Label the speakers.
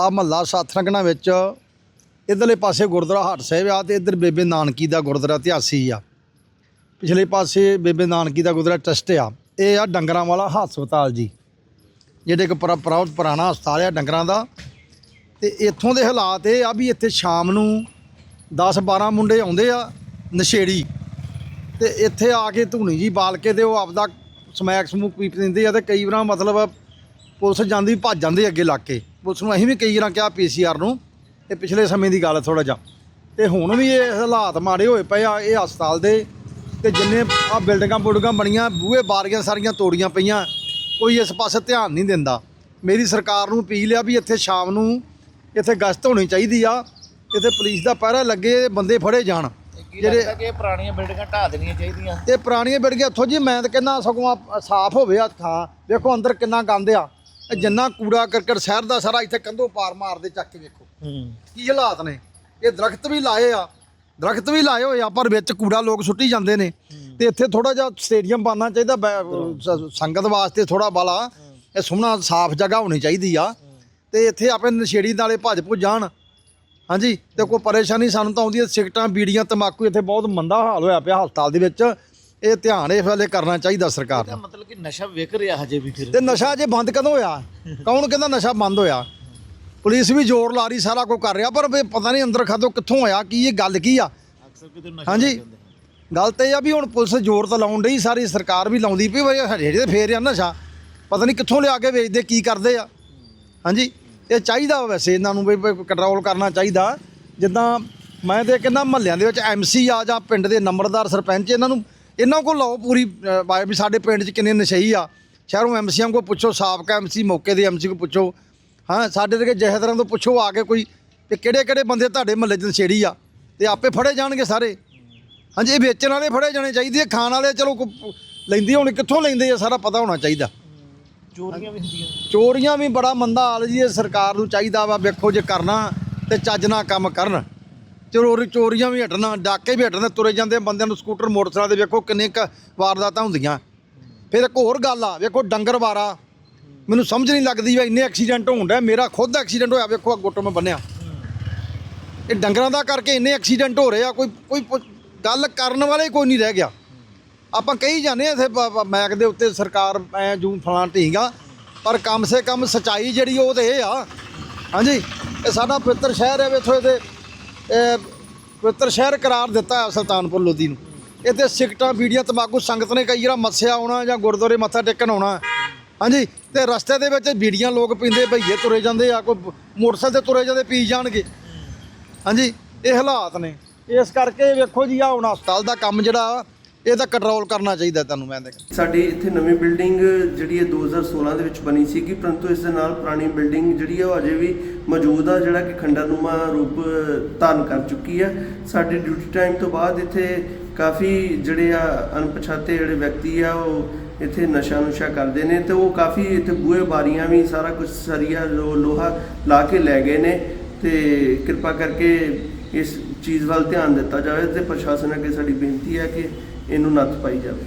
Speaker 1: ਆ ਮਹੱਲਾ ਸਾਥਰੰਗਣਾ ਵਿੱਚ ਇਧਰਲੇ ਪਾਸੇ ਗੁਰਦੁਆਰਾ ਹਾਟ ਸਾਹਿਬ ਆ ਤੇ ਇਧਰ ਬੇਬੇ ਨਾਨਕੀ ਦਾ ਗੁਰਦੁਆਰਾ ਇਤਿਹਾਸੀ ਆ। ਪਿਛਲੇ ਪਾਸੇ ਬੇਬੇ ਨਾਨਕੀ ਦਾ ਗੁਰਦੁਆਰਾ ਟਰਸਟ ਆ। ਇਹ ਆ ਡੰਗਰਾਂ ਵਾਲਾ ਹਸਪਤਾਲ ਜੀ, ਜਿਹੜੇ ਇੱਕ ਪੁਰਾ- ਪੁਰਾਣਾ ਹਸਪਤਾਲ ਆ ਡੰਗਰਾਂ ਦਾ। ਤੇ ਇੱਥੋਂ ਦੇ ਹਾਲਾਤ ਇਹ ਆ ਵੀ ਇੱਥੇ ਸ਼ਾਮ ਨੂੰ 10 12 ਮੁੰਡੇ ਆਉਂਦੇ ਆ ਨਸ਼ੇੜੀ। ਤੇ ਇੱਥੇ ਆ ਕੇ ਧੂਣੀ ਜੀ ਬਾਲ ਕੇ ਤੇ ਉਹ ਆਪਦਾ ਸਮੈਕ ਸਮੂਕ ਪੀ ਪੀਂਦੇ ਆ ਤੇ ਕਈ ਵਾਰ ਮਤਲਬ ਪੁਲਿਸ ਜਾਂਦੀ, ਭੱਜ ਜਾਂਦੇ ਅੱਗੇ ਲੱਗ ਕੇ। ਪੁਲਿਸ ਨੂੰ ਅਸੀਂ ਵੀ ਕਈ ਵਾਰ ਕਿਹਾ ਪੀਸੀਆਰ ਨੂੰ ਇਹ ਪਿਛਲੇ ਸਮੇਂ ਦੀ ਗੱਲ ਥੋੜਾ ਜਿਹਾ। ਤੇ ਹੁਣ ਵੀ ਇਹ ਹਾਲਾਤ ਮਾੜੇ ਹੋਏ ਪਏ ਆ ਇਹ ਹਸਪਤਾਲ ਦੇ ਤੇ ਜਿੰਨੇ ਆ ਬਿਲਡਿੰਗਾਂ ਬੁਲਡਿੰਗਾਂ ਬਣੀਆਂ ਬੂਹੇ ਬਾਰੀਆਂ ਸਾਰੀਆਂ ਤੋੜੀਆਂ ਪਈਆਂ ਕੋਈ ਇਸ ਪਾਸੇ ਧਿਆਨ ਨਹੀਂ ਦਿੰਦਾ। ਮੇਰੀ ਸਰਕਾਰ ਨੂੰ ਅਪੀਲ ਆ ਵੀ ਇੱਥੇ ਸ਼ਾਮ ਨੂੰ ਇੱਥੇ ਗਸ਼ਤ ਹੋਣੀ ਚਾਹੀਦੀ ਆ ਇੱਥੇ ਪੁਲਿਸ ਦਾ ਪਹਿਰਾ ਲੱਗੇ ਬੰਦੇ ਫੜੇ ਜਾਣ। ਜਿਹੜੇ-
Speaker 2: ਕਿ ਪੁਰਾਣੀਆਂ ਬਿਲਡਿੰਗਾਂ ਢਾਹ ਦੇਣੀਆਂ ਚਾਹੀਦੀਆਂ?
Speaker 1: ਇਹ ਪੁਰਾਣੀਆਂ ਬਿਲਡਿੰਗਾਂ ਇੱਥੋਂ ਜੀ ਮੈਂ ਤਾਂ ਕਹਿੰਦਾ ਸਗੋਂ ਸਾਫ਼ ਹੋਵੇ ਆ ਥਾਂ। ਵੇਖੋ ਅੰਦਰ ਕਿੰਨਾ ਗੰਦ ਆ। ਇਹ ਜਿੰਨਾ ਕੂੜਾ ਕਰਕਟ ਸ਼ਹਿਰ ਦਾ ਸਾਰਾ ਇੱਥੇ ਕੰਧੋਂ ਪਾਰ ਮਾਰਦੇ ਚੱਕ ਕੇ ਵੇਖੋ। ਕੀ ਹਾਲਾਤ ਨੇ? ਇਹ ਦਰਖਤ ਵੀ ਲਾਏ ਆ ਦਰਖਤ ਵੀ ਲਾਏ ਹੋਏ ਆ ਪਰ ਵਿੱਚ ਕੂੜਾ ਲੋਕ ਸੁੱਟੀ ਜਾਂਦੇ ਨੇ। ਤੇ ਇੱਥੇ ਥੋੜਾ ਜਿਹਾ ਸਟੇਡੀਅਮ ਬਣਨਾ ਚਾਹੀਦਾ ਸੰਗਤ ਵਾਸਤੇ ਥੋੜਾ ਬਾਲਾ। ਇਹ ਸੋਹਣਾ ਸਾਫ਼ ਜਗ੍ਹਾ ਹੋਣੀ ਚਾਹੀਦੀ ਆ। ਤੇ ਇੱਥੇ ਆਪਣੇ ਨਸ਼ੇੜੀ ਨਾਲੇ ਭੱਜ ਭੁੱਜ ਜਾਣ। ਹਾਂਜੀ? ਤੇ ਕੋਈ ਪਰੇਸ਼ਾਨੀ ਸਾਨੂੰ ਤਾਂ ਆਉਂਦੀ ਹੈ ਸਿਗਟਾਂ ਬੀੜੀਆਂ ਤੰਬਾਕੂ ਇੱਥੇ ਬਹੁਤ ਮੰਦਾ ਹਾਲ ਹੋਇਆ ਪਿਆ ਹਸਪਤਾਲ ਦੇ ਵਿੱਚ। ਇਹ ਧਿਆਨ ਇਸ ਵੇਲੇ ਕਰਨਾ ਚਾਹੀਦਾ ਸਰਕਾਰ ਨੂੰ
Speaker 2: ਮਤਲਬ ਕਿ ਨਸ਼ਾ ਵਿਕ ਰਿਹਾ ਹਜੇ ਵੀ ਫਿਰ।
Speaker 1: ਤੇ ਨਸ਼ਾ ਜੇ ਬੰਦ ਕਦੋਂ ਹੋਇਆ? ਕੌਣ ਕਹਿੰਦਾ ਨਸ਼ਾ ਬੰਦ ਹੋਇਆ? ਪੁਲਿਸ ਵੀ ਜ਼ੋਰ ਲਾ ਰਹੀ ਸਾਰਾ ਕੁਝ ਕਰ ਰਿਹਾ ਪਰ ਵੀ ਪਤਾ ਨਹੀਂ ਅੰਦਰ ਖਾਦੋਂ ਕਿੱਥੋਂ ਹੋਇਆ ਕੀ ਇਹ ਗੱਲ ਕੀ ਆ? ਹਾਂਜੀ। ਗੱਲ ਤੇ ਇਹ ਆ ਵੀ ਹੁਣ ਪੁਲਿਸ ਜ਼ੋਰ ਤਾਂ ਲਾਉਣ ਡਈ ਸਾਰੀ ਸਰਕਾਰ ਵੀ ਲਾਉਂਦੀ ਪਈ ਪਰ ਹਜੇ ਤੇ ਫੇਰ ਆ ਨਸ਼ਾ। ਪਤਾ ਨਹੀਂ ਕਿੱਥੋਂ ਲਿਆ ਕੇ ਵੇਚਦੇ ਕੀ ਕਰਦੇ ਆ। ਹਾਂਜੀ। ਇਹ ਚਾਹੀਦਾ ਵਾ ਵੈਸੇ ਇਹਨਾਂ ਨੂੰ ਵੀ ਕੰਟਰੋਲ ਕਰਨਾ ਚਾਹੀਦਾ। ਜਿੱਦਾਂ ਮੈਂ ਤੇ ਕਹਿੰਦਾ ਮਹੱਲਿਆਂ ਦੇ ਵਿੱਚ ਐਮਸੀ ਆ ਜਾਂ ਪਿੰਡ ਦੇ ਨੰਬਰਦਾਰ ਸਰਪੰਚ ਇਹਨਾਂ ਨੂੰ ਇਹਨਾਂ ਕੋਲ ਲਾਓ ਪੂਰੀ ਵੀ ਸਾਡੇ ਪਿੰਡ 'ਚ ਕਿੰਨੇ ਨਸ਼ਈ ਆ। ਸ਼ਹਿਰੋਂ ਐਮਸੀਆਂ ਕੋਲ ਪੁੱਛੋ ਸਾਬਕਾ ਐਮਸੀ ਮੌਕੇ ਦੇ ਐਮਸੀ ਕੋਲ ਪੁੱਛੋ। ਹਾਂ ਸਾਡੇ ਦੇ ਜਹੇਦਾਰਾਂ ਤੋਂ ਪੁੱਛੋ ਆ ਕੇ ਕੋਈ ਕਿ ਕਿਹੜੇ ਕਿਹੜੇ ਬੰਦੇ ਤੁਹਾਡੇ ਮਹੱਲੇ 'ਚ ਨਸ਼ੇੜੀ ਆ। ਤੇ ਆਪੇ ਫੜੇ ਜਾਣਗੇ ਸਾਰੇ। ਹਾਂਜੀ ਇਹ ਵੇਚਣ ਵਾਲੇ ਫੜੇ ਜਾਣੇ ਚਾਹੀਦੇ ਆ ਖਾਣ ਵਾਲੇ ਚਲੋ ਕੋ- ਲੈਂਦੇ ਹੁਣ ਕਿੱਥੋਂ ਲੈਂਦੇ ਆ ਸਾਰਾ ਪਤਾ ਹੋਣਾ ਚਾਹੀਦਾ।
Speaker 2: ਚੋਰੀਆਂ ਵੀ ਹੁੰਦੀਆਂ
Speaker 1: ਚੋਰੀਆਂ ਵੀ ਬੜਾ ਮੰਦਾ ਹਾਲ ਜੀ ਇਹ ਸਰਕਾਰ ਨੂੰ ਚਾਹੀਦਾ ਵਾ ਵੇਖੋ ਜੇ ਕਰਨਾ ਤੇ ਚੱਜ ਨਾਲ ਕੰਮ ਕਰਨ। ਚੋਰੀ ਚੋਰੀਆਂ ਵੀ ਹਟਣਾ, ਡਾਕੇ ਵੀ ਹਟਣਾ, ਤੁਰੇ ਜਾਂਦੇ ਬੰਦਿਆਂ ਨੂੰ ਸਕੂਟਰ, ਮੋਟਰਸਾਈਕਲ ਦੇ ਵੇਖੋ ਕਿੰਨੇ ਕ ਵਾਰਦਾਤਾਂ ਹੁੰਦੀਆਂ। ਫਿਰ ਇੱਕ ਹੋਰ ਗੱਲ ਆ, ਵੇਖੋ ਡੰਗਰ ਵਾਰਾ। ਮੈਨੂੰ ਸਮਝ ਨਹੀਂ ਲੱਗਦੀ ਵੀ ਇੰਨੇ ਐਕਸੀਡੈਂਟ ਹੋਣ ਡਿਆ, ਮੇਰਾ ਖੁਦ ਐਕਸੀਡੈਂਟ ਹੋਇਆ, ਵੇਖੋ ਆ ਗੁੱਟ ਮੈਂ ਬੰਨਿਆ। ਇਹ ਡੰਗਰਾਂ ਦਾ ਕਰਕੇ ਇੰਨੇ ਐਕਸੀਡੈਂਟ ਹੋ ਰਹੇ ਆ, ਕੋਈ ਕੋਈ ਪੁ- ਗੱਲ ਕਰਨ ਵਾਲਾ ਹੀ ਕੋਈ ਨਹੀਂ ਰਹਿ ਗਿਆ। ਆਪਾਂ ਕਹੀ ਜਾਂਦੇ ਆ ਇੱਥੇ ਬ- ਮੈਕ ਦੇ ਉੱਤੇ ਸਰਕਾਰ ਐ ਜੂ ਫਲਾਂ ਢੀਂਗਾ, ਪਰ ਕਮ ਸੇ ਕਮ ਸਚਾਈ ਜਿਹੜੀ ਉਹ ਤੇ ਇਹ ਆ। ਹਾਂਜੀ, ਇਹ ਸਾਡਾ ਪਵਿੱਤਰ ਸ਼ਹਿਰ ਹੈ, ਵੇਖੋ ਇਹਦੇ। ਪਵਿੱਤਰ ਸ਼ਹਿਰ ਕਰਾਰ ਦਿੱਤਾ ਹੈ ਸੁਲਤਾਨਪੁਰ ਲੋਧੀ ਨੂੰ। ਇੱਥੇ ਸਿਕਟਾਂ ਬੀੜੀਆਂ ਤੰਬਾਕੂ ਸੰਗਤ ਨੇ ਕਈ ਵਾਰ ਮੱਸਿਆ ਆਉਣਾ ਜਾਂ ਗੁਰਦੁਆਰੇ ਮੱਥਾ ਟੇਕਣ ਆਉਣਾ। ਹਾਂਜੀ, ਤੇ ਰਸਤੇ ਦੇ ਵਿੱਚ ਬੀੜੀਆਂ ਲੋਕ ਪੀਂਦੇ, ਭਈਏ ਤੁਰੇ ਜਾਂਦੇ ਆ, ਕੋਈ ਮੋਟਰਸਾਈਕਲ ਤੇ ਤੁਰੇ ਜਾਂਦੇ, ਪੀ ਜਾਣਗੇ। ਹਾਂਜੀ, ਇਹ ਹਾਲਾਤ ਨੇ। ਇਸ ਕਰਕੇ ਵੇਖੋ ਜੀ ਆ ਹੁਣ ਹਸਪਤਾਲ ਦਾ ਕੰਮ ਜਿਹੜਾ ਇਹ ਤਾਂ ਕੰਟਰੋਲ ਕਰਨਾ ਚਾਹੀਦਾ ਤੁਹਾਨੂੰ ਮੈਂ ਤਾਂ
Speaker 3: ਸਾਡੀ ਇੱਥੇ ਨਵੀਂ ਬਿਲਡਿੰਗ ਜਿਹੜੀ ਹੈ 2016 ਦੇ ਵਿੱਚ ਬਣੀ ਸੀਗੀ, ਪਰੰਤੂ ਇਸ ਦੇ ਨਾਲ ਪੁਰਾਣੀ ਬਿਲਡਿੰਗ ਜਿਹੜੀ ਹੈ ਉਹ ਅਜੇ ਵੀ ਮੌਜੂਦ ਆ, ਜਿਹੜਾ ਕਿ ਖੰਡਰਨੁਮਾ ਰੂਪ ਧਾਰਨ ਕਰ ਚੁੱਕੀ ਹੈ ਸਾਡੇ ਡਿਊਟੀ ਟਾਈਮ ਤੋਂ ਬਾਅਦ ਇੱਥੇ ਕਾਫੀ ਜਿਹੜੇ ਆ, ਅਣਪਛਾਤੇ ਜਿਹੜੇ ਵਿਅਕਤੀ ਆ, ਉਹ ਇੱਥੇ ਨਸ਼ਾ ਨੁਸ਼ਾ ਕਰਦੇ ਨੇ ਤੇ ਉਹ ਕਾਫੀ ਇੱਥੇ ਬੂਹੇ ਬਾਰੀਆਂ ਵੀ ਸਾਰਾ ਕੁਝ ਸਰੀਆ ਲੋ- ਲੋਹਾ ਲਾ ਕੇ ਲੈ ਗਏ ਨੇ ਤੇ ਕਿਰਪਾ ਕਰਕੇ ਇਸ ਚੀਜ਼ ਵੱਲ ਧਿਆਨ ਦਿੱਤਾ ਜਾਵੇ ਤੇ ਪ੍ਰਸ਼ਾਸਨ ਅੱਗੇ ਸਾਡੀ ਬੇਨਤੀ ਹੈ ਕਿ ਇਹਨੂੰ ਨੱਥ ਪਾਈ ਜਾਵੇ।